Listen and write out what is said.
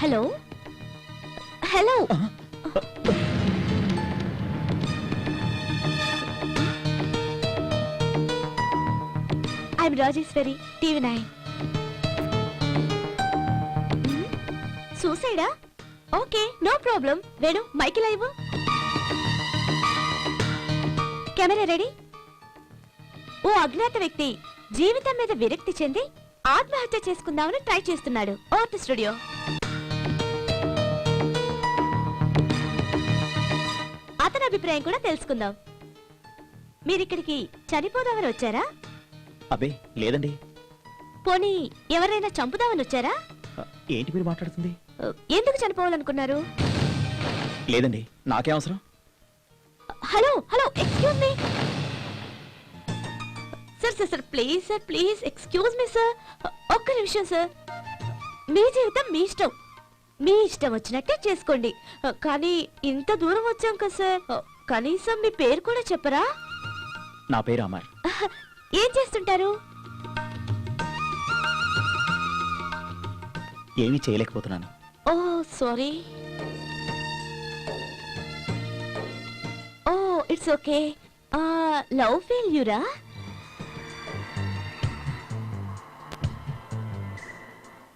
Hello. Hello. I'm Rajeshwari TV nine. సూసైడా? Okay no problem. Venu మైకి live. Camera ready? ఓ అజ్ఞాత వ్యక్తి జీవితం మీద విరక్తి చెంది ఆత్మహత్య చేసుకుందామని ట్రై చేస్తున్నాడు. ఓట్ స్టూడియో. అభిప్రాయం కూడా తెలుసుకుందాం. మీరిక్కడికి చనిపోదామని వచ్చారా? అబ్బే లేదండి. పోనీ ఎవరైనా చంపుదామని వచ్చారా? ఏంటి మీరు మాట్లాడుతుంది? ఎందుకు చనిపోవాలనుకున్నారు? లేదండి నాకే అవసరం. Hello hello excuse me sir sir sir please sir please excuse me sir ఒక్క నిమిషం సార్ మీ జీవితం మీ ఇష్టం. మీ ఇష్టం వచ్చినట్టే చేసుకోండి. కానీ ఇంత దూరం వచ్చాం కదా సార్ కనీసం మీ పేరు కూడా చెప్పరా? నా పేరు అమర్. ఏం చేస్తుంటారు? ఏమీ చేయలేకపోతున్నాను. Oh sorry. Oh it's okay. Love ఫెయిల్యూరా?